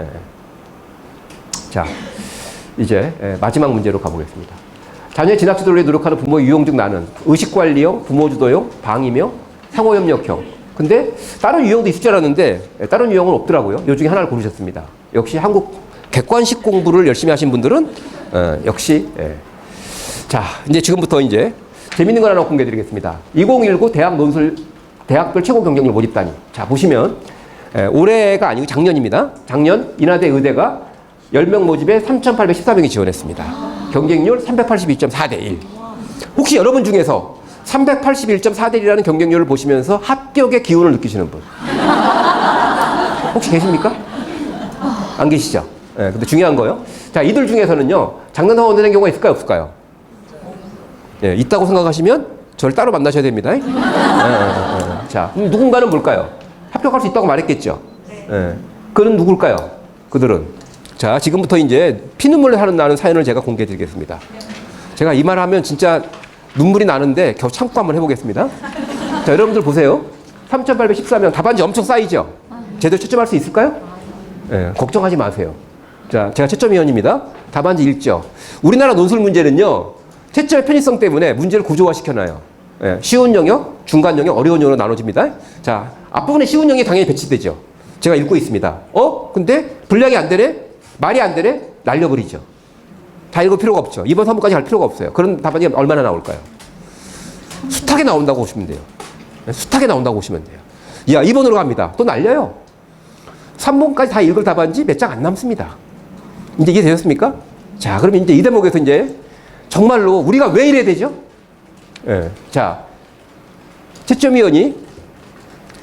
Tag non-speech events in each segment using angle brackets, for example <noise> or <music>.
예. 자, 이제 예, 마지막 문제로 가보겠습니다. 자녀의 진학 지도를 위해 노력하는 부모 유형 중 나는 의식 관리형, 부모 주도형, 방임형, 상호 협력형. 근데 다른 유형도 있을 줄 알았는데 예, 다른 유형은 없더라고요. 요 중에 하나를 고르셨습니다. 역시 한국 객관식 공부를 열심히 하신 분들은 어, 역시 예. 자 이제 지금부터 이제 재밌는 거 하나 공개드리겠습니다. 2019 대학 논술 대학별 최고 경쟁률 모집 단위. 자 보시면 예, 올해가 아니고 작년입니다. 작년 인하대 의대가 10명 모집에 3,814명이 지원했습니다. 경쟁률 382.4대 1. 혹시 여러분 중에서 381.4대 1이라는 경쟁률을 보시면서 합격의 기운을 느끼시는 분? 혹시 계십니까? 안 계시죠? 예, 근데 중요한 거요. 자, 이들 중에서는요, 장난하고 원되는 경우가 있을까요, 없을까요? 예, 있다고 생각하시면 저를 따로 만나셔야 됩니다. 예, 예, 예. 자, 그럼 누군가는 뭘까요? 합격할 수 있다고 말했겠죠? 예. 그는 누굴까요? 그들은. 자, 지금부터 이제 피눈물 하는 나는 사연을 제가 공개해 드리겠습니다. 제가 이 말 하면 진짜 눈물이 나는데 겨우 참고 한번 해보겠습니다. 자, 여러분들 보세요. 3,814명 답안지 엄청 쌓이죠? 제대로 채점할 수 있을까요? 예, 걱정하지 마세요. 자, 제가 채점위원입니다. 답안지 읽죠. 우리나라 논술 문제는요, 채점의 편의성 때문에 문제를 구조화시켜놔요. 예, 쉬운 영역, 중간 영역, 어려운 영역으로 나눠집니다. 자, 앞부분에 쉬운 영역이 당연히 배치되죠. 제가 읽고 있습니다. 어? 근데 분량이 안 되네? 말이 안 되네? 날려버리죠. 다 읽을 필요가 없죠. 이번 3번까지 할 필요가 없어요. 그런 답안이 얼마나 나올까요? 숱하게 나온다고 보시면 돼요. 네, 숱하게 나온다고 보시면 돼요. 야, 2번으로 갑니다. 또 날려요. 3번까지 다 읽을 답안지 몇 장 안 남습니다. 이제 이해 되셨습니까? 자, 그럼 이제 이 대목에서 이제 정말로 우리가 왜 이래야 되죠? 예. 자, 채점 위원이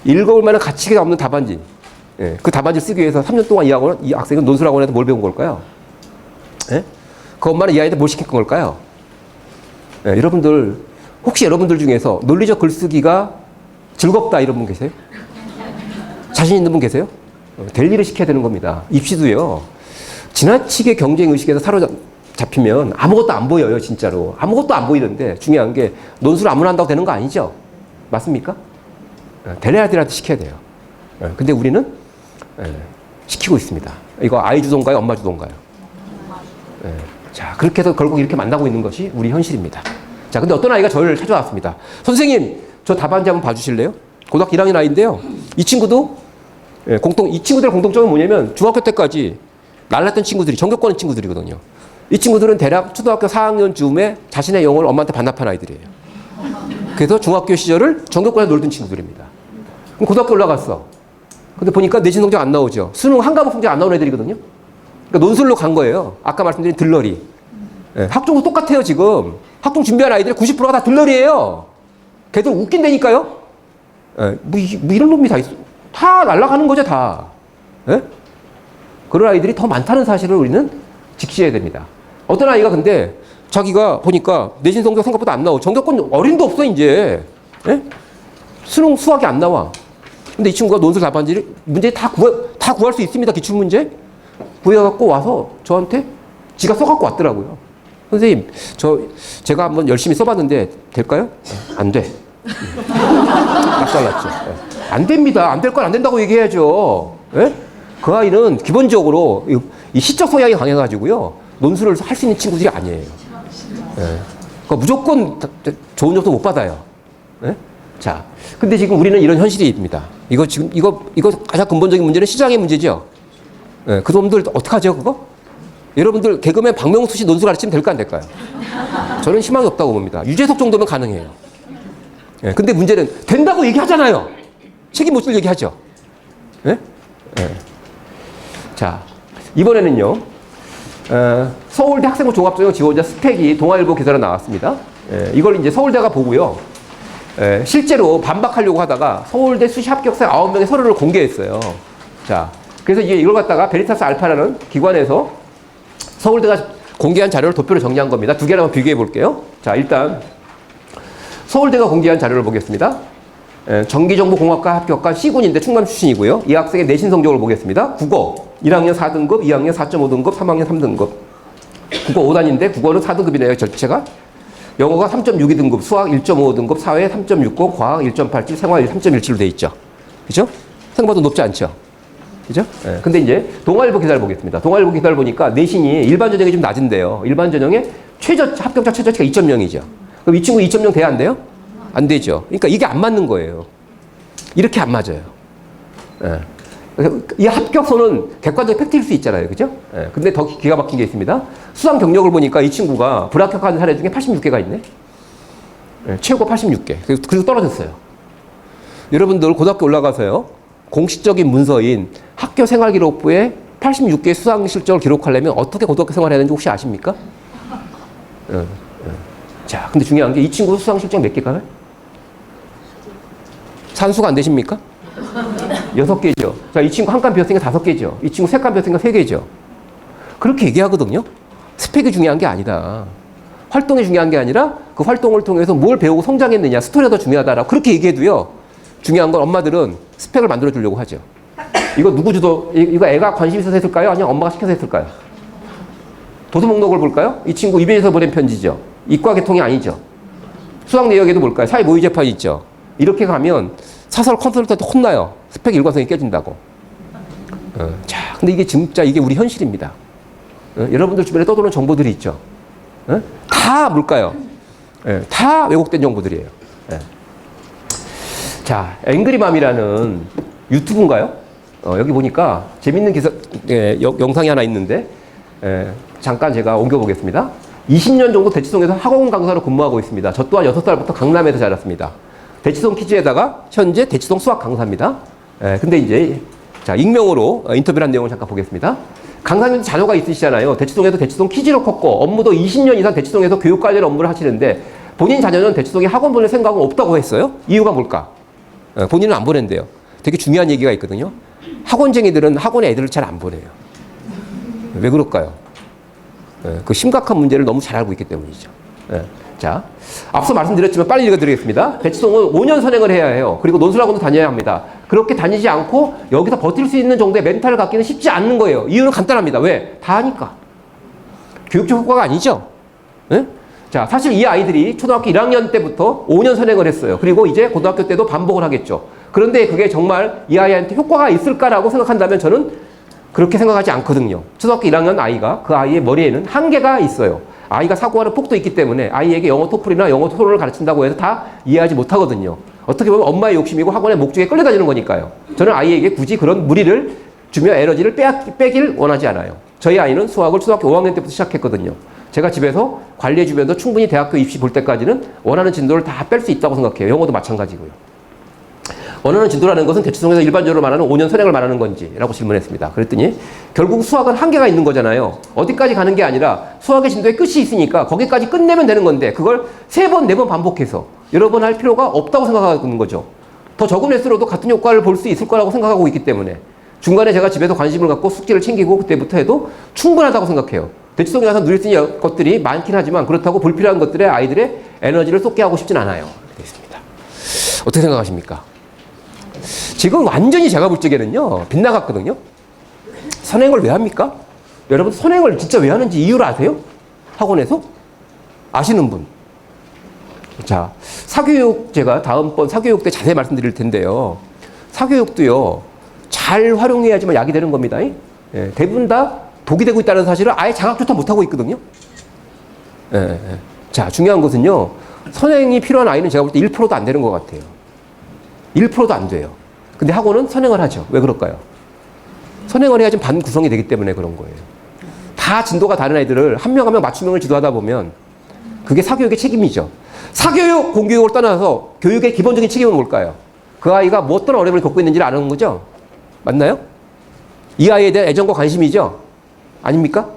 읽어볼 만한 가치가 없는 답안지. 예. 그 답안지 쓰기 위해서 3년 동안 이 학원, 이 학생은 논술학원에서 뭘 배운 걸까요? 예? 그 엄마는 이 아이한테 뭘 시킨 걸까요? 예, 여러분들, 혹시 여러분들 중에서 논리적 글쓰기가 즐겁다 이런 분 계세요? 자신 있는 분 계세요? 어, 될 일을 시켜야 되는 겁니다. 입시도요. 지나치게 경쟁 의식에서 사로잡 히면 아무것도 안 보여요, 진짜로. 아무것도 안 보이는데 중요한 게 논술 아무나 한다고 되는 거 아니죠? 맞습니까? 어, 될 애들한테 시켜야 돼요. 어, 근데 우리는 예, 시키고 있습니다. 이거 아이 주동가요, 엄마 주동가요? 예, 자, 그렇게 해서 결국 이렇게 만나고 있는 것이 우리 현실입니다. 자, 근데 어떤 아이가 저를 찾아왔습니다. 선생님, 저 답안지 한번 봐주실래요? 고등학교 1학년 아이인데요. 이 친구도 예, 공통 이 친구들의 공통점은 뭐냐면 중학교 때까지 날랐던 친구들이 전교권 친구들이거든요. 이 친구들은 대략 초등학교 4학년쯤에 자신의 영혼을 엄마한테 반납한 아이들이에요. 그래서 중학교 시절을 전교권에 놀던 친구들입니다. 그럼 고등학교 올라갔어. 근데 보니까 내신 성적 안 나오죠. 수능 한 과목 성적 안 나오는 애들이거든요. 그러니까 논술로 간 거예요. 아까 말씀드린 들러리. 예, 학종도 똑같아요, 지금. 학종 준비한 아이들 90%가 다 들러리예요. 걔들 웃긴다니까요? 예, 뭐, 이, 뭐 이런 놈이 다 있어. 다 날아가는 거죠, 다. 예? 그런 아이들이 더 많다는 사실을 우리는 직시해야 됩니다. 어떤 아이가 근데 자기가 보니까 내신 성적 생각보다 안 나오고 전교권 어린도 없어, 이제. 예? 수능 수학이 안 나와. 근데 이 친구가 논술 답안지를 문제 다 구할, 다 구할 수 있습니다, 기출문제. 구해갖고 와서 저한테 지가 써갖고 왔더라고요. 선생님, 저, 제가 한번 열심히 써봤는데 될까요? 안 돼. 락살났죠. 안 됩니다. 안 될 건 안 된다고 얘기해야죠. 예? 그 아이는 기본적으로 이- 이 시적 성향이 강해가지고요. 논술을 할 수 있는 친구들이 아니에요. 예. 그러니까 무조건 좋은 점수 못 받아요. 예? 자, 근데 지금 우리는 이런 현실입니다. 이거 지금, 이거, 이거 가장 근본적인 문제는 시장의 문제죠. 예, 그 놈들 어떡하죠, 그거? 여러분들 개그맨 박명수 씨 논술 가르치면 될까 안 될까요? 저는 희망이 없다고 봅니다. 유재석 정도면 가능해요. 예, 근데 문제는 된다고 얘기하잖아요. 책임 못 질 얘기하죠. 예? 예. 자, 이번에는요. 어, 서울대 학생부 종합전형 지원자 스펙이 동아일보 기사로 나왔습니다. 예, 이걸 이제 서울대가 보고요. 예, 실제로 반박하려고 하다가 서울대 수시 합격생 9명의 서류를 공개했어요. 자, 그래서 이걸 갖다가 베리타스 알파라는 기관에서 서울대가 공개한 자료를 도표로 정리한 겁니다. 두 개를 한번 비교해 볼게요. 자, 일단 서울대가 공개한 자료를 보겠습니다. 예, 전기정보공학과 합격한 C군인데 충남 출신이고요. 이 학생의 내신 성적을 보겠습니다. 국어 1학년 4등급, 2학년 4.5등급, 3학년 3등급. 국어 5단인데 국어는 4등급이네요. 전체가. 영어가 3.62등급, 수학 1.5등급, 사회 3.69, 과학 1.87, 생활 3.17로 돼 있죠. 그죠? 생각보다 높지 않죠. 그죠? 예. 근데 이제 동아일보 기사를 보겠습니다. 동아일보 기사를 보니까 내신이 일반 전형이 좀 낮은데요. 일반 전형의 최저 합격자 최저치가 2.0이죠. 그럼 이 친구 2.0 돼야 안 돼요? 안 되죠. 그러니까 이게 안 맞는 거예요. 이렇게 안 맞아요. 예. 이 합격선은 객관적 팩트일 수 있잖아요. 그죠? 예. 근데 더 기가 막힌 게 있습니다. 수상 경력을 보니까 이 친구가 불합격한 사례 중에 86개가 있네. 예, 최고 86개. 그래서, 그래서 떨어졌어요. 여러분들 고등학교 올라가서요. 공식적인 문서인 학교 생활 기록부에 86개 수상 실적을 기록하려면 어떻게 고등학교 생활 해야 되는지 혹시 아십니까? 예, 예. 자, 근데 중요한 게 이 친구 수상 실적 몇 개가요? 산수가 안 되십니까? 여섯 개죠. 자, 이 친구 한 칸 비었으니까 다섯 개죠. 이 친구 세 칸 비었으니까 세 개죠. 그렇게 얘기하거든요. 스펙이 중요한 게 아니다. 활동이 중요한 게 아니라 그 활동을 통해서 뭘 배우고 성장했느냐, 스토리가 더 중요하다라고 그렇게 얘기해도요. 중요한 건 엄마들은 스펙을 만들어 주려고 하죠. 이거 누구 주도, 이- 이거 애가 관심 있어서 했을까요? 아니면 엄마가 시켜서 했을까요? 도서 목록을 볼까요? 이 친구 이베에서 보낸 편지죠. 이과 계통이 아니죠. 수학 내역에도 뭘까요? 사회 모의 재판 있죠. 이렇게 가면 사설 컨설턴트 혼나요. 스펙 일관성이 깨진다고. 어, 자, 근데 이게 진짜 이게 우리 현실입니다. 어, 여러분들 주변에 떠도는 정보들이 있죠. 어? 다 뭘까요? 예, 다 왜곡된 정보들이에요. 예. 자, 앵그리맘이라는 유튜브인가요? 어, 여기 보니까 재밌는 기사, 예, 여- 영상이 하나 있는데, 예, 잠깐 제가 옮겨보겠습니다. 20년 정도 대치동에서 학원 강사로 근무하고 있습니다. 저 또한 6살부터 강남에서 자랐습니다. 대치동 퀴즈에다가 현재 대치동 수학 강사입니다. 예, 근데 이제, 자, 익명으로 어, 인터뷰를 한 내용을 잠깐 보겠습니다. 강사님 자녀가 있으시잖아요. 대치동에서 대치동 퀴즈로 컸고, 업무도 20년 이상 대치동에서 교육 관련 업무를 하시는데, 본인 자녀는 대치동에 학원 보낼 생각은 없다고 했어요. 이유가 뭘까? 어, 본인은 안 보낸대요. 되게 중요한 얘기가 있거든요. 학원쟁이들은 학원에 애들을 잘 안 보내요. 왜 그럴까요? 예, 그 심각한 문제를 너무 잘 알고 있기 때문이죠. 예. 자, 앞서 말씀드렸지만 빨리 읽어드리겠습니다. 대치동은 5년 선행을 해야 해요. 그리고 논술학원도 다녀야 합니다. 그렇게 다니지 않고 여기서 버틸 수 있는 정도의 멘탈을 갖기는 쉽지 않는 거예요. 이유는 간단합니다. 왜? 다 하니까. 교육적 효과가 아니죠. 예? 자, 사실 이 아이들이 초등학교 1학년 때부터 5년 선행을 했어요. 그리고 이제 고등학교 때도 반복을 하겠죠. 그런데 그게 정말 이 아이한테 효과가 있을까라고 생각한다면 저는 그렇게 생각하지 않거든요. 초등학교 1학년 아이가 그 아이의 머리에는 한계가 있어요. 아이가 사고하는 폭도 있기 때문에 아이에게 영어 토플이나 영어 토론을 가르친다고 해서 다 이해하지 못하거든요. 어떻게 보면 엄마의 욕심이고 학원의 목적에 끌려다니는 거니까요. 저는 아이에게 굳이 그런 무리를 주며 에너지를 빼, 빼길 원하지 않아요. 저희 아이는 수학을 초등학교 5학년 때부터 시작했거든요. 제가 집에서 관리해 주면서 충분히 대학교 입시 볼 때까지는 원하는 진도를 다 뺄 수 있다고 생각해요. 영어도 마찬가지고요. 원하는 진도라는 것은 대치동에서 일반적으로 말하는 5년 선행을 말하는 건지? 라고 질문했습니다. 그랬더니 결국 수학은 한계가 있는 거잖아요. 어디까지 가는 게 아니라 수학의 진도에 끝이 있으니까 거기까지 끝내면 되는 건데 그걸 세 번, 네 번 반복해서 여러 번 할 필요가 없다고 생각하고 있는 거죠. 더 적은 횟수로도 같은 효과를 볼 수 있을 거라고 생각하고 있기 때문에 중간에 제가 집에서 관심을 갖고 숙제를 챙기고 그때부터 해도 충분하다고 생각해요. 대치동에 가서 누릴 수 있는 것들이 많긴 하지만 그렇다고 불필요한 것들에 아이들의 에너지를 쏟게 하고 싶진 않아요. 됐습니다. 어떻게 생각하십니까? 지금 완전히 제가 볼 적에는요, 빗나갔거든요. 선행을 왜 합니까? 여러분, 선행을 진짜 왜 하는지 이유를 아세요? 학원에서? 아시는 분? 자, 사교육 제가 다음번 사교육 때 자세히 말씀드릴 텐데요. 사교육도요, 잘 활용해야지만 약이 되는 겁니다. 예, 대부분 다 독이 되고 있다는 사실을 아예 자각조차 못하고 있거든요. 예, 예. 자, 중요한 것은요, 선행이 필요한 아이는 제가 볼 때 1%도 안 되는 것 같아요. 1%도 안 돼요. 근데 학원은 선행을 하죠. 왜 그럴까요? 선행을 해야지 반 구성이 되기 때문에 그런 거예요. 다 진도가 다른 애들을 한 명 한 명 맞춤형을 지도하다 보면 그게 사교육의 책임이죠. 사교육, 공교육을 떠나서 교육의 기본적인 책임은 뭘까요? 그 아이가 뭐 어떤 어려움을 겪고 있는지를 아는 거죠? 맞나요? 이 아이에 대한 애정과 관심이죠? 아닙니까?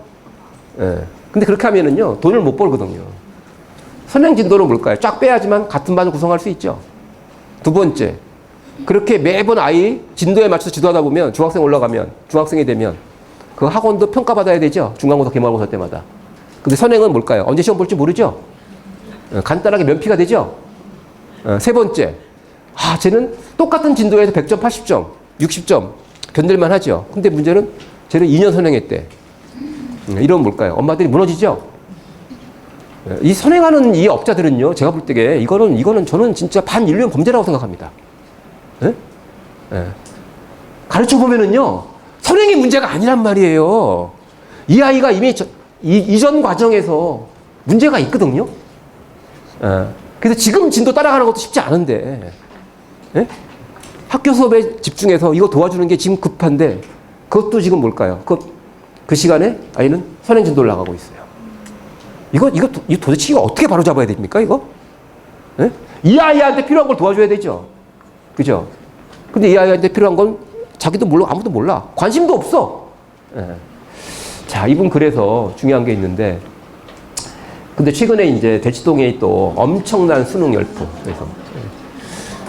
예. 근데 그렇게 하면은요, 돈을 못 벌거든요. 선행 진도는 뭘까요? 쫙 빼야지만 같은 반을 구성할 수 있죠. 두 번째, 그렇게 매번 아이 진도에 맞춰서 지도하다 보면 중학생 올라가면 중학생이 되면 그 학원도 평가받아야 되죠. 중간고사, 기말고사 때마다. 근데 선행은 뭘까요? 언제 시험 볼지 모르죠. 어, 간단하게 면피가 되죠. 어, 세 번째, 아, 쟤는 똑같은 진도에서 100점, 80점, 60점 견딜만 하죠. 근데 문제는 쟤는 2년 선행했대. 음, 이러면 뭘까요? 엄마들이 무너지죠. 예, 이 선행하는 이 업자들은요, 제가 볼 때에 이거는 이거는 저는 진짜 반인류의 범죄라고 생각합니다. 예? 예. 가르쳐 보면은요, 선행의 문제가 아니란 말이에요. 이 아이가 이미 저, 이, 이전 과정에서 문제가 있거든요. 예. 그래서 지금 진도 따라가는 것도 쉽지 않은데 예? 학교 수업에 집중해서 이거 도와주는 게 지금 급한데 그것도 지금 뭘까요? 그, 그 시간에 아이는 선행 진도를 나가고 있어요. 이거 이거 도- 이 도대체 이거 어떻게 바로 잡아야 됩니까 이거? 예? 이 아이한테 필요한 걸 도와줘야 되죠. 그죠? 근데 이 아이한테 필요한 건 자기도 몰라 아무도 몰라 관심도 없어. 예. 자 이분 그래서 중요한 게 있는데 근데 최근에 이제 대치동에 또 엄청난 수능 열풍 그래서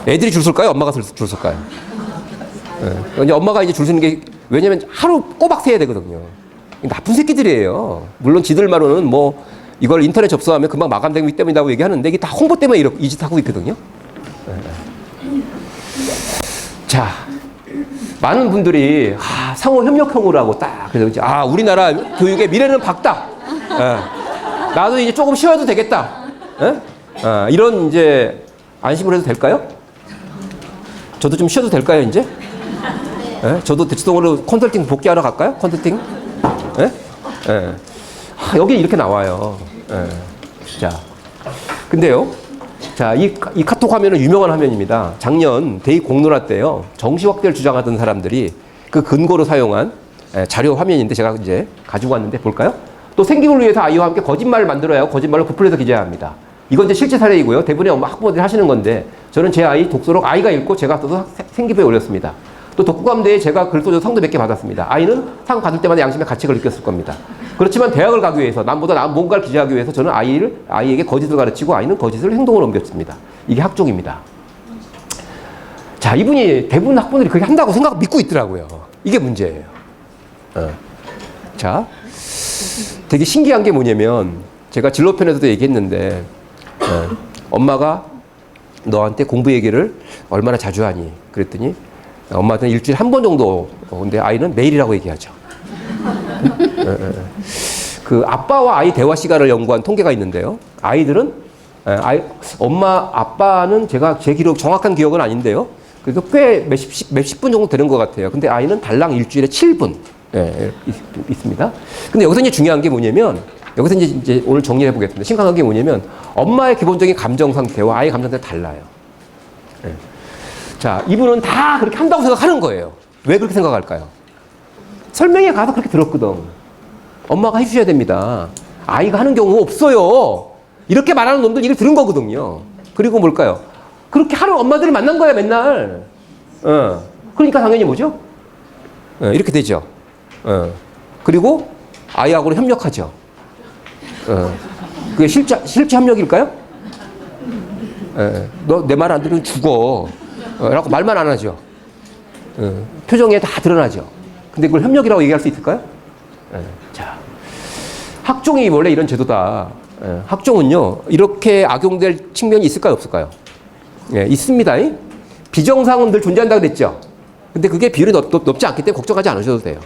예. 애들이 줄 설까요? 엄마가 줄, 줄 설까요? 예. 이제 엄마가 이제 줄 서는 게 왜냐면 하루 꼬박 세야 되거든요. 나쁜 새끼들이에요. 물론 지들만으로는 뭐 이걸 인터넷 접수하면 금방 마감되기 때문이라고 얘기하는데 이게 다 홍보 때문에 이렇게 이 짓 하고 있거든요. 예. 자, 많은 분들이 아, 상호 협력형으로 하고 딱 그래서 아 우리나라 교육의 미래는 밝다. 예. 나도 이제 조금 쉬어도 되겠다. 예? 아, 이런 이제 안심을 해도 될까요? 저도 좀 쉬어도 될까요 이제? 예? 저도 대치동으로 컨설팅 복귀하러 갈까요? 컨설팅? 아, 여기 이렇게 나와요. 예. 자, 근데요. 자, 이, 이 카톡 화면은 유명한 화면입니다. 작년 대입 공론화 때요. 정시 확대를 주장하던 사람들이 그 근거로 사용한 예, 자료 화면인데 제가 이제 가지고 왔는데 볼까요? 또 생기를 위해서 아이와 함께 거짓말을 만들어야 하고 거짓말로 부풀려서 기재해야 합니다. 이건 이제 실제 사례이고요. 대부분의 학부모들이 하시는 건데 저는 제 아이 독서록 아이가 읽고 제가 써서 생- 생기부에 올렸습니다. 또 독후감대에 제가 글 써서 상도 몇 개 받았습니다. 아이는 상 받을 때마다 양심의 가책을 느꼈을 겁니다. 그렇지만 대학을 가기 위해서 남보다 나 뭔가를 기재하기 위해서 저는 아이를 아이에게 거짓을 가르치고 아이는 거짓을 행동으로 옮겼습니다. 이게 학종입니다. 자, 이분이 대부분 학부모들이 그렇게 한다고 생각 믿고 있더라고요. 이게 문제예요. 어. 자, 되게 신기한 게 뭐냐면 제가 진로편에서도 얘기했는데 어, 엄마가 너한테 공부 얘기를 얼마나 자주 하니? 그랬더니 엄마한테 일주일에 한 번 정도 어, 근데 아이는 매일이라고 얘기하죠. 예, 예. 그 아빠와 아이 대화 시간을 연구한 통계가 있는데요. 아이들은 예, 아이, 엄마 아빠는 제가 제 기록 정확한 기억은 아닌데요. 그래도 꽤 몇십 몇십 분 정도 되는 것 같아요. 근데 아이는 달랑 일주일에 7분 예, 있, 있습니다. 근데 여기서 이제 중요한 게 뭐냐면 여기서 이제, 이제 오늘 정리해 보겠습니다. 심각한 게 뭐냐면 엄마의 기본적인 감정 상태와 아이의 감정 상태가 달라요. 예. 자, 이분은 다 그렇게 한다고 생각하는 거예요. 왜 그렇게 생각할까요? 설명회 가서 그렇게 들었거든. 엄마가 해주셔야 됩니다. 아이가 하는 경우 없어요. 이렇게 말하는 놈들 얘기를 들은 거거든요. 그리고 뭘까요? 그렇게 하는 엄마들을 만난 거야, 맨날. 어. 그러니까 당연히 뭐죠? 어, 이렇게 되죠. 어. 그리고 아이하고는 협력하죠. 어. 그게 실제, 실제 협력일까요? 너내 말 안 들으면 죽어. 어, 라고 말만 안 하죠. 어, 표정에 다 드러나죠. 근데 그걸 협력이라고 얘기할 수 있을까요? 예, 자, 학종이 원래 이런 제도다. 예, 학종은요, 이렇게 악용될 측면이 있을까요, 없을까요? 예, 있습니다. 늘 존재한다고 그랬죠. 근데 그게 비율이 높, 높, 높 지 않기 때문에 걱정하지 않으셔도 돼요.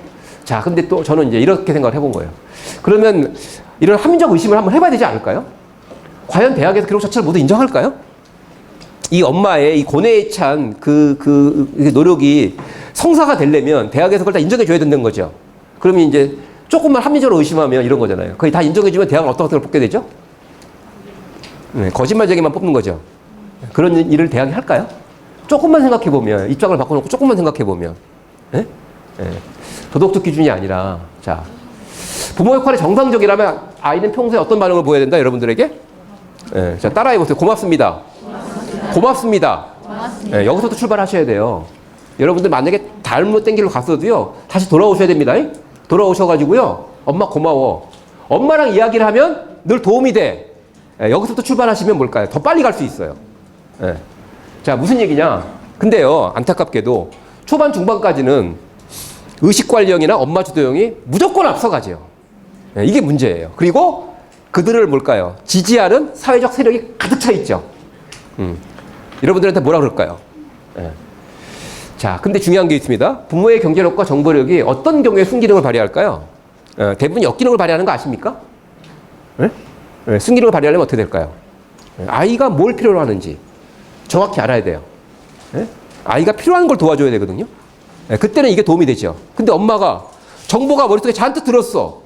자, 근데 또 저는 이제 이렇게 생각을 해본 거예요. 그러면 이런 합리적 의심을 한번 해봐야 되지 않을까요? 과연 대학에서 기록 자체를 모두 인정할까요? 이 엄마의 이 고뇌에 찬 그, 그, 그 노력이 성사가 되려면 대학에서 그걸 다 인정해줘야 된다는 거죠. 그러면 이제 조금만 합리적으로 의심하면 이런 거잖아요. 거의 다 인정해주면 대학은 어떤 학생을 뽑게 되죠? 네, 거짓말쟁이만 뽑는 거죠. 그런 일을 대학이 할까요? 조금만 생각해보면, 입장을 바꿔놓고 조금만 생각해보면, 예? 예. 도덕적 기준이 아니라, 자, 부모 역할이 정상적이라면 아이는 평소에 어떤 반응을 보여야 된다, 여러분들에게? 예, 자, 따라해보세요. 고맙습니다. 고맙습니다. 예, 여기서도 출발하셔야 돼요. 여러분들 만약에 잘못된 길로 갔어도요, 다시 돌아오셔야 됩니다. 돌아오셔가지고요, 엄마 고마워. 엄마랑 이야기를 하면 늘 도움이 돼. 예, 여기서부터 출발하시면 뭘까요? 더 빨리 갈 수 있어요. 예. 자, 무슨 얘기냐? 근데요, 안타깝게도 초반, 중반까지는 의식관리형이나 엄마 주도형이 무조건 앞서가죠. 예, 이게 문제예요. 그리고 그들을 뭘까요? 지지하는 사회적 세력이 가득 차 있죠. 음. 여러분들한테 뭐라 그럴까요? 예. 자, 근데 중요한 게 있습니다. 부모의 경제력과 정보력이 어떤 경우에 순기능을 발휘할까요? 예, 대부분 역기능을 발휘하는 거 아십니까? 예? 예, 순기능을 발휘하려면 어떻게 될까요? 예, 아이가 뭘 필요로 하는지 정확히 알아야 돼요. 예? 아이가 필요한 걸 도와줘야 되거든요. 예, 그때는 이게 도움이 되죠. 근데 엄마가 정보가 머릿속에 잔뜩 들었어.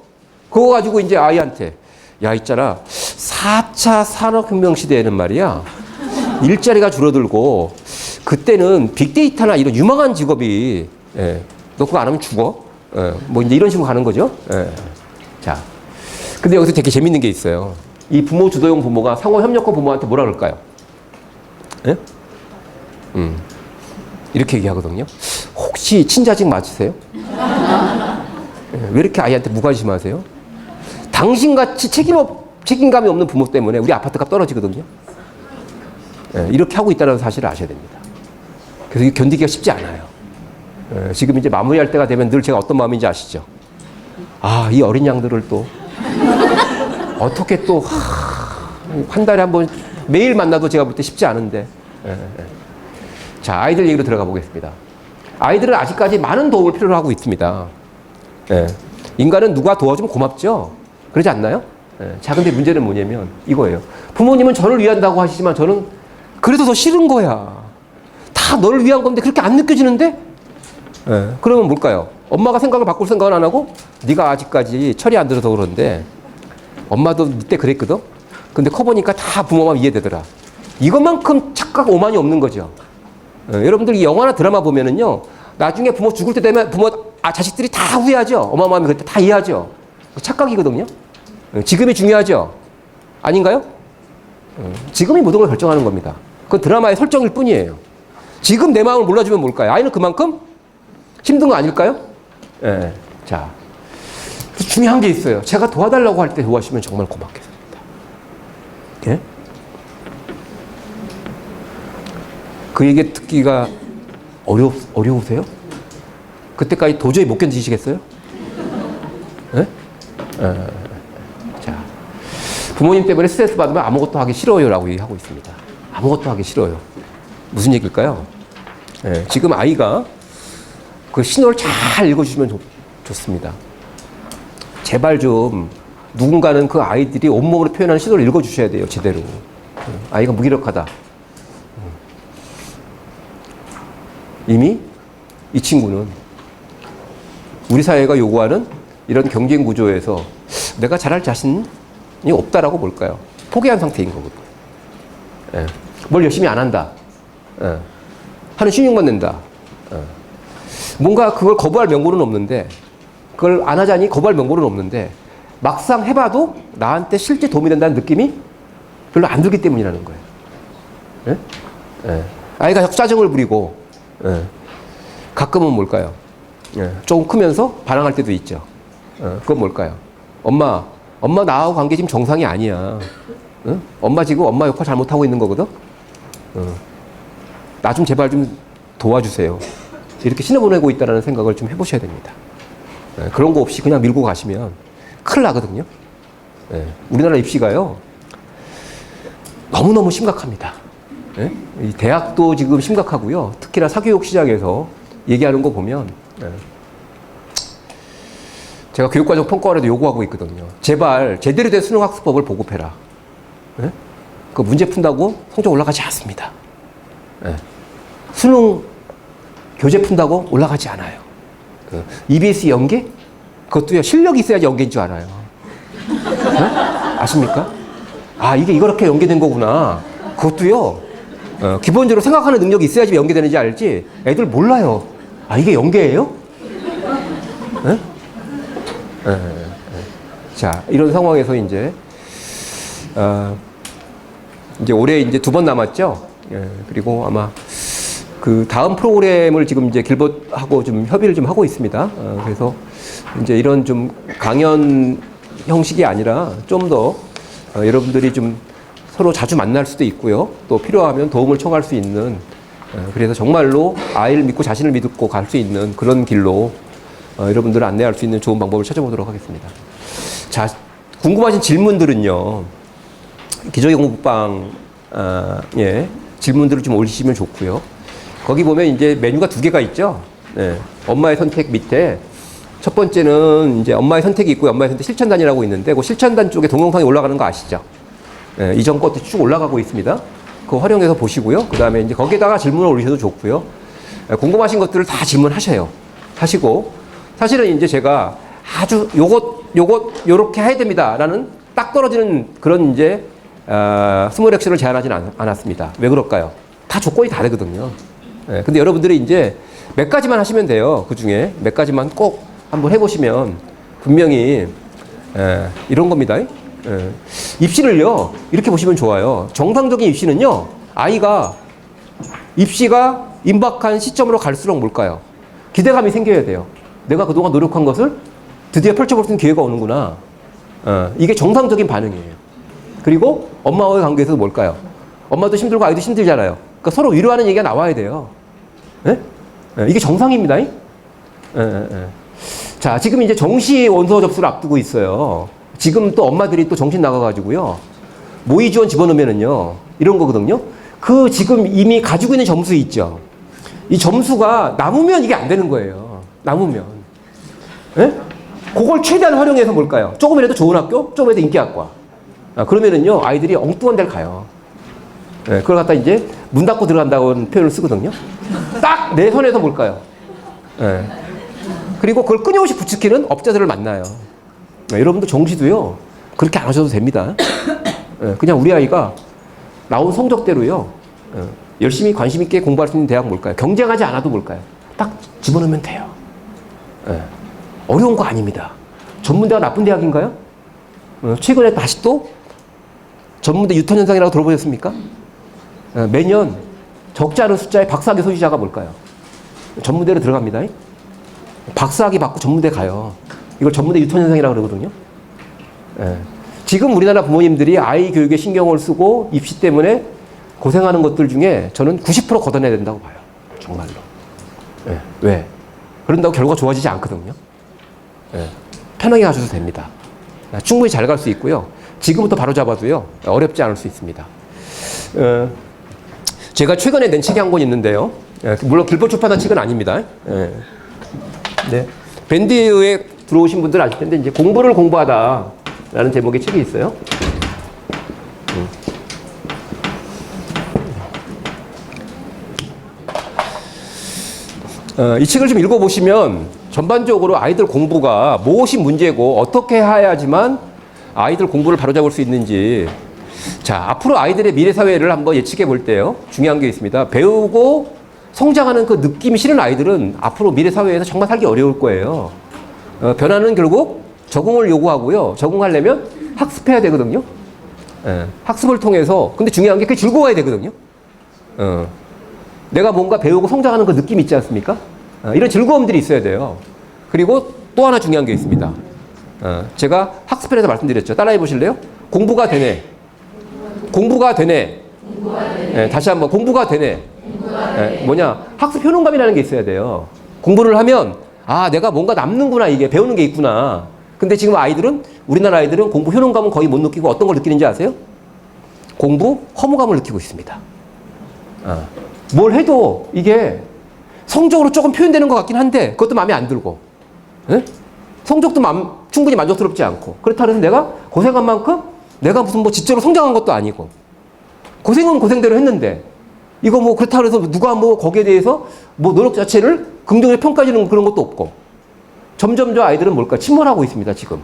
그거 가지고 이제 아이한테 야 있잖아 4차 산업혁명 시대에는 말이야 일자리가 줄어들고 그때는 빅데이터나 이런 유망한 직업이 예, 너 그거 안 하면 죽어. 예, 뭐 이제 이런 식으로 가는 거죠. 예. 자, 근데 여기서 되게 재밌는 게 있어요. 이 부모 주도형 부모가 상호 협력형 부모한테 뭐라 그럴까요? 예? 음. 이렇게 얘기하거든요. 혹시 친자직 맞으세요? 예, 왜 이렇게 아이한테 무관심하세요? 당신같이 책임 없, 책임감이 없는 부모 때문에 우리 아파트값 떨어지거든요. 예, 이렇게 하고 있다는 사실을 아셔야 됩니다. 그래서 견디기가 쉽지 않아요. 예, 지금 이제 마무리할 때가 되면 늘 제가 어떤 마음인지 아시죠? 아, 이 어린 양들을 또 <laughs> 어떻게 또 한 달에 한 번 매일 만나도 제가 볼 때 쉽지 않은데. 예, 예. 자, 아이들 얘기로 들어가 보겠습니다. 아이들은 아직까지 많은 도움을 필요로 하고 있습니다. 예. 인간은 누가 도와주면 고맙죠? 그러지 않나요? 예. 자, 근데 문제는 뭐냐면 이거예요. 부모님은 저를 위한다고 하시지만 저는 그래도 더 싫은 거야. 다 너를 위한 건데 그렇게 안 느껴지는데? 예. 그러면 뭘까요? 엄마가 생각을 바꿀 생각은 안 하고 네가 아직까지 철이 안 들어서 그러는데 엄마도 이때 그랬거든? 근데 커보니까 다 부모만 이해되더라. 이것만큼 착각 오만이 없는 거죠. 어, 여러분들 이 영화나 드라마 보면은요, 나중에 부모 죽을 때 되면 부모, 아, 자식들이 다 후회하죠. 엄마 마음이 그때 다 이해하죠. 그 착각이거든요. 어, 지금이 중요하죠. 아닌가요? 어, 지금이 모든 걸 결정하는 겁니다. 그건 드라마의 설정일 뿐이에요. 지금 내 마음을 몰라주면 뭘까요? 아이는 그만큼 힘든 거 아닐까요? 예. 자. 중요한 게 있어요. 제가 도와달라고 할 때 도와주시면 정말 고맙겠습니다. 예? 그 얘기 듣기가 어려, 어려우세요? 그때까지 도저히 못 견디시겠어요? 예? 어, 자. 부모님 때문에 스트레스 받으면 아무것도 하기 싫어요라고 얘기하고 있습니다. 아무것도 하기 싫어요. 무슨 얘기일까요? 예, 지금 아이가 그 신호를 잘 읽어주시면 좋, 좋습니다. 제발 좀 누군가는 그 아이들이 온몸으로 표현하는 신호를 읽어주셔야 돼요, 제대로. 음, 아이가 무기력하다. 음. 이미 이 친구는 우리 사회가 요구하는 이런 경쟁 구조에서 내가 잘할 자신이 없다라고 볼까요? 포기한 상태인 거거든요. 예. 뭘 열심히 안 한다. 예. 하는 신용만 낸다. 예. 뭔가 그걸 거부할 명분은 없는데 그걸 안 하자니 거부할 명분은 없는데 막상 해봐도 나한테 실제 도움이 된다는 느낌이 별로 안 들기 때문이라는 거예요. 아이가 짜증을 부리고 예. 가끔은 뭘까요? 예. 조금 크면서 반항할 때도 있죠. 어, 그건 뭘까요? 엄마, 엄마 나하고 관계 지금 정상이 아니야. 어? 엄마 지금 엄마 역할 잘못하고 있는 거거든? 어. 나 좀 제발 좀 도와주세요. 이렇게 신호 보내고 있다는 생각을 좀 해보셔야 됩니다. 예, 그런 거 없이 그냥 밀고 가시면 큰일 나거든요. 예, 우리나라 입시가요, 너무너무 심각합니다. 예? 이 대학도 지금 심각하고요. 특히나 사교육 시장에서 얘기하는 거 보면, 예. 제가 교육과정 평가원에도 요구하고 있거든요. 제발 제대로 된 수능학습법을 보급해라. 예? 그 문제 푼다고 성적 올라가지 않습니다. 예. 수능 교재 푼다고 올라가지 않아요. 그 EBS 연계? 그것도요, 실력이 있어야지 연계인 줄 알아요. 네? 아십니까? 아, 이게 이렇게 연계된 거구나. 그것도요, 어, 기본적으로 생각하는 능력이 있어야지 연계되는지 알지, 애들 몰라요. 아, 이게 연계예요? 네? 예, 예, 예. 자, 이런 상황에서 이제, 어, 이제 올해 이제 두 번 남았죠? 예, 그리고 아마 그 다음 프로그램을 지금 이제 길벗하고 좀 협의를 좀 하고 있습니다. 어, 그래서 이제 이런 좀 강연 형식이 아니라 좀더 어, 여러분들이 좀 서로 자주 만날 수도 있고요. 또 필요하면 도움을 청할 수 있는 어, 그래서 정말로 아이를 믿고 자신을 믿고 갈 수 있는 그런 길로 어, 여러분들을 안내할 수 있는 좋은 방법을 찾아보도록 하겠습니다. 자, 궁금하신 질문들은요. 기저용국방 아, 예, 질문들을 좀 올리시면 좋고요. 거기 보면 이제 메뉴가 두 개가 있죠. 네. 엄마의 선택 밑에 첫 번째는 이제 엄마의 선택이 있고 엄마의 선택 실천단이라고 있는데 그 실천단 쪽에 동영상이 올라가는 거 아시죠? 네, 이전 것도 쭉 올라가고 있습니다. 그거 활용해서 보시고요. 그 다음에 이제 거기에다가 질문을 올리셔도 좋고요. 예, 궁금하신 것들을 다 질문하셔요. 하시고 사실은 이제 제가 아주 요것 요것 요렇게 해야 됩니다라는 딱 떨어지는 그런 이제 어, 스몰 액션을 제안하지는 않- 않았습니다. 왜 그럴까요? 다 조건이 다 되거든요. 예, 근데 여러분들이 이제 몇 가지만 하시면 돼요. 그 중에 몇 가지만 꼭 한번 해보시면 분명히 예, 이런 겁니다. 예. 입시를요 이렇게 보시면 좋아요. 정상적인 입시는요 아이가 입시가 임박한 시점으로 갈수록 뭘까요? 기대감이 생겨야 돼요. 내가 그동안 노력한 것을 드디어 펼쳐볼 수 있는 기회가 오는구나. 어, 이게 정상적인 반응이에요. 그리고 엄마와의 관계에서 뭘까요? 엄마도 힘들고 아이도 힘들잖아요. 그러니까 서로 위로하는 얘기가 나와야 돼요. 예? 예, 이게 정상입니다. 예, 예, 예. 자, 지금 이제 정시 원서 접수를 앞두고 있어요. 지금 또 엄마들이 또 정신 나가가지고요. 모의 지원 집어넣으면은요. 이런 거거든요. 그 지금 이미 가지고 있는 점수 있죠. 이 점수가 남으면 이게 안 되는 거예요. 남으면. 예? 그걸 최대한 활용해서 뭘까요? 조금이라도 좋은 학교, 조금이라도 인기학과. 아, 그러면은요, 아이들이 엉뚱한 데를 가요. 예, 그걸 갖다 이제 문 닫고 들어간다고 표현을 쓰거든요. 딱 내 손에서 뭘까요? 예. 그리고 그걸 끊임없이 부추기는 업자들을 만나요. 예, 여러분도 정시도요, 그렇게 안 하셔도 됩니다. 예, 그냥 우리 아이가 나온 성적대로요, 예, 열심히 관심 있게 공부할 수 있는 대학 뭘까요? 경쟁하지 않아도 뭘까요? 딱 집어넣으면 돼요. 예, 어려운 거 아닙니다. 전문대가 나쁜 대학인가요? 어, 최근에 다시 또 전문대 유턴 현상이라고 들어보셨습니까? 어, 매년 적지 않은 숫자의 박사학위 소유자가 뭘까요? 전문대로 들어갑니다. 박사학위 받고 전문대 가요. 이걸 전문대 유턴 현상이라고 그러거든요. 예. 지금 우리나라 부모님들이 아이 교육에 신경을 쓰고 입시 때문에 고생하는 것들 중에 저는 90% 걷어내야 된다고 봐요. 정말로. 예. 왜? 그런다고 결과가 좋아지지 않거든요. 예. 편하게 가셔도 됩니다. 아, 충분히 잘 갈 수 있고요. 지금부터 바로 잡아도요. 어렵지 않을 수 있습니다. 어, 제가 최근에 낸 책이 한 권 있는데요. 예, 물론 길보 출판한 책은 아닙니다. 예. 네. 밴드에 들어오신 분들 아실 텐데 이제 공부를 공부하다라는 제목의 책이 있어요. 음. 어, 이 책을 좀 읽어보시면 전반적으로 아이들 공부가 무엇이 문제고 어떻게 해야지만 아이들 공부를 바로잡을 수 있는지. 자 앞으로 아이들의 미래 사회를 한번 예측해 볼 때요. 중요한 게 있습니다. 배우고 성장하는 그 느낌이 싫은 아이들은 앞으로 미래 사회에서 정말 살기 어려울 거예요. 어, 변화는 결국 적응을 요구하고요. 적응하려면 학습해야 되거든요. 예, 학습을 통해서. 근데 중요한 게 그게 즐거워야 되거든요. 어, 내가 뭔가 배우고 성장하는 그 느낌 있지 않습니까? 어, 이런 즐거움들이 있어야 돼요. 그리고 또 하나 중요한 게 있습니다. 어, 제가 학습편에서 말씀드렸죠. 따라해 보실래요? 공부가 되네. 공부가 되네. 예, 다시 한번 공부가 되네. 예, 뭐냐? 학습 효능감이라는 게 있어야 돼요. 공부를 하면 아 내가 뭔가 남는구나 이게 배우는 게 있구나. 근데 지금 아이들은 우리나라 아이들은 공부 효능감은 거의 못 느끼고 어떤 걸 느끼는지 아세요? 공부 허무감을 느끼고 있습니다. 어. 뭘 해도 이게 성적으로 조금 표현되는 것 같긴 한데 그것도 마음에 안 들고 예? 성적도 맘- 충분히 만족스럽지 않고 그렇다 해서 내가 고생한 만큼 내가 무슨 뭐 지적으로 성장한 것도 아니고 고생은 고생대로 했는데 이거 뭐 그렇다 그래서 누가 뭐 거기에 대해서 뭐 노력 자체를 긍정적으로 평가해주는 그런 것도 없고 점점 저 아이들은 뭘까 침몰하고 있습니다 지금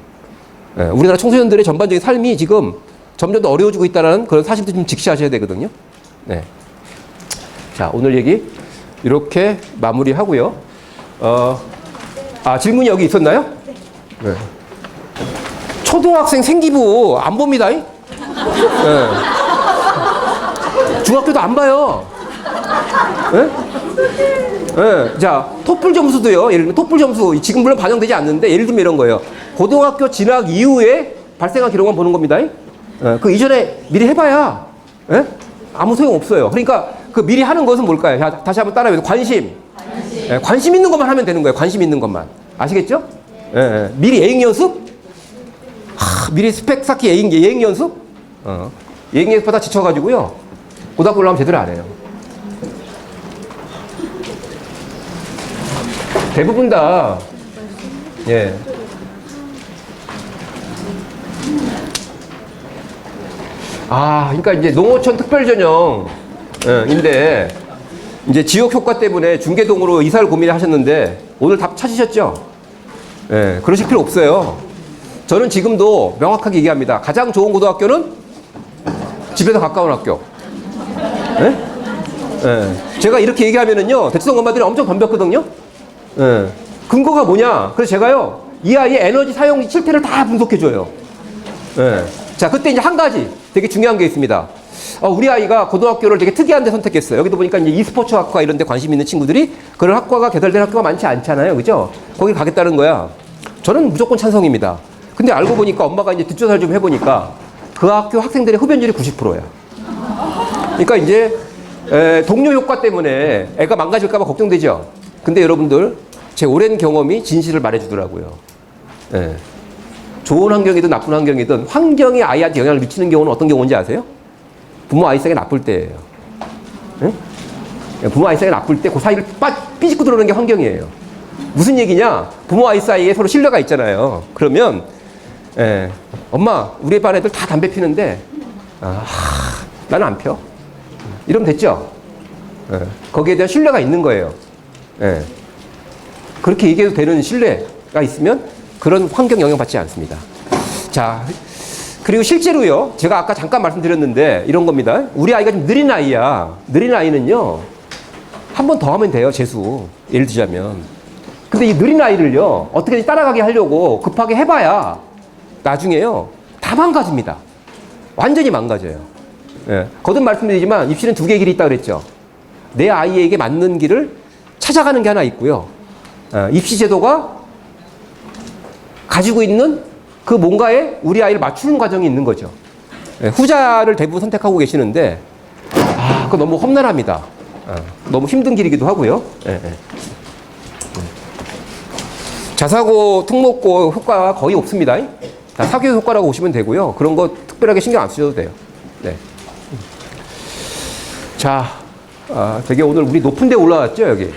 예, 우리나라 청소년들의 전반적인 삶이 지금 점점 더 어려워지고 있다는 그런 사실도 좀 직시하셔야 되거든요 네. 자, 오늘 얘기 이렇게 마무리하고요. 어, 아, 질문이 여기 있었나요? 네. 초등학생 생기부 안 봅니다. 이? 네. 중학교도 안 봐요. 네? 네. 자, 토플 점수도요. 예를 들면 토플 점수 지금 물론 반영되지 않는데 예를 들면 이런 거예요. 고등학교 진학 이후에 발생한 기록만 보는 겁니다. 예, 그 이전에 미리 해봐야 예? 아무 소용 없어요. 그러니까 그 미리 하는 것은 뭘까요? 자, 다시 한번 따라해보세요. 관심. 예, 관심 있는 것만 하면 되는 거예요. 관심 있는 것만. 아시겠죠? 예, 예. 미리 예행 연습? 하, 미리 스펙 쌓기 예행, 예행 연습? 어. 예행 연습하다 지쳐가지고요. 고등학교 올라가면 제대로 안 해요. 대부분 다, 예. 아, 그러니까 이제 농어촌 특별전형인데 이제 지역 효과 때문에 중계동으로 이사를 고민하셨는데 오늘 답 찾으셨죠? 예, 그러실 필요 없어요. 저는 지금도 명확하게 얘기합니다. 가장 좋은 고등학교는 집에서 가까운 학교. 예? 예. 제가 이렇게 얘기하면은요, 대치동 엄마들이 엄청 덤볐거든요. 예. 근거가 뭐냐? 그래서 제가요, 이 아이의 에너지 사용 실태를 다 분석해줘요. 예. 자, 그때 이제 한 가지 되게 중요한 게 있습니다. 어, 우리 아이가 고등학교를 되게 특이한 데 선택했어요. 여기도 보니까 이제 e스포츠 학과 이런 데 관심 있는 친구들이 그런 학과가 개설된 학교가 많지 않잖아요. 그죠? 거기 가겠다는 거야. 저는 무조건 찬성입니다. 근데 알고 보니까 엄마가 이제 뒷조사를 좀 해보니까 그 학교 학생들의 흡연율이 90%야. 그러니까 이제 에, 동료 효과 때문에 애가 망가질까봐 걱정되죠. 근데 여러분들 제 오랜 경험이 진실을 말해주더라고요. 예. 좋은 환경이든 나쁜 환경이든 환경이 아이한테 영향을 미치는 경우는 어떤 경우인지 아세요? 부모 아이성이 나쁠 때예요. 응? 부모 아이성이 나쁠 때 그 사이를 빠, 삐집고 들어오는 게 환경이에요. 무슨 얘기냐? 부모 아이 사이에 서로 신뢰가 있잖아요. 그러면 예, 엄마 우리 반 애들 다 담배 피는데 아, 하, 나는 안 펴. 이러면 됐죠? 예, 거기에 대한 신뢰가 있는 거예요. 예. 그렇게 얘기해도 되는 신뢰가 있으면 그런 환경 영향 받지 않습니다. 자, 그리고 실제로요, 제가 아까 잠깐 말씀드렸는데 이런 겁니다. 우리 아이가 좀 느린 아이야. 느린 아이는요, 한 번 더 하면 돼요, 재수. 예를 들자면. 근데 이 느린 아이를요, 어떻게든 따라가게 하려고 급하게 해봐야 나중에요, 다 망가집니다. 완전히 망가져요. 예. 거듭 말씀드리지만 입시는 두 개의 길이 있다 그랬죠. 내 아이에게 맞는 길을 찾아가는 게 하나 있고요. 어, 입시 제도가 가지고 있는 그 뭔가에 우리 아이를 맞추는 과정이 있는 거죠. 예, 후자를 대부분 선택하고 계시는데, 아, 그거 너무 험난합니다. 어, 너무 힘든 길이기도 하고요. 예, 예. 자사고, 특목고 효과가 거의 없습니다. 다 사교 효과라고 보시면 되고요. 그런 거 특별하게 신경 안 쓰셔도 돼요. 네. 자, 아, 되게 오늘 우리 높은 데 올라왔죠, 여기.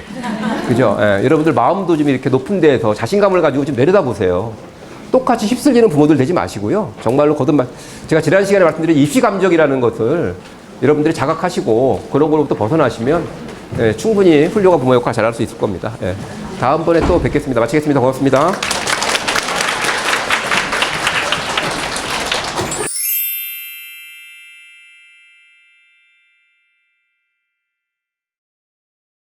그죠? 예, 여러분들 마음도 좀 이렇게 높은 데에서 자신감을 가지고 좀 내려다 보세요. 똑같이 휩쓸리는 부모들 되지 마시고요. 정말로 거듭말, 제가 지난 시간에 말씀드린 입시 감정이라는 것을 여러분들이 자각하시고 그런 걸로부터 벗어나시면 예, 충분히 훌륭한 부모 역할 잘할 수 있을 겁니다. 예. 다음번에 또 뵙겠습니다. 마치겠습니다. 고맙습니다.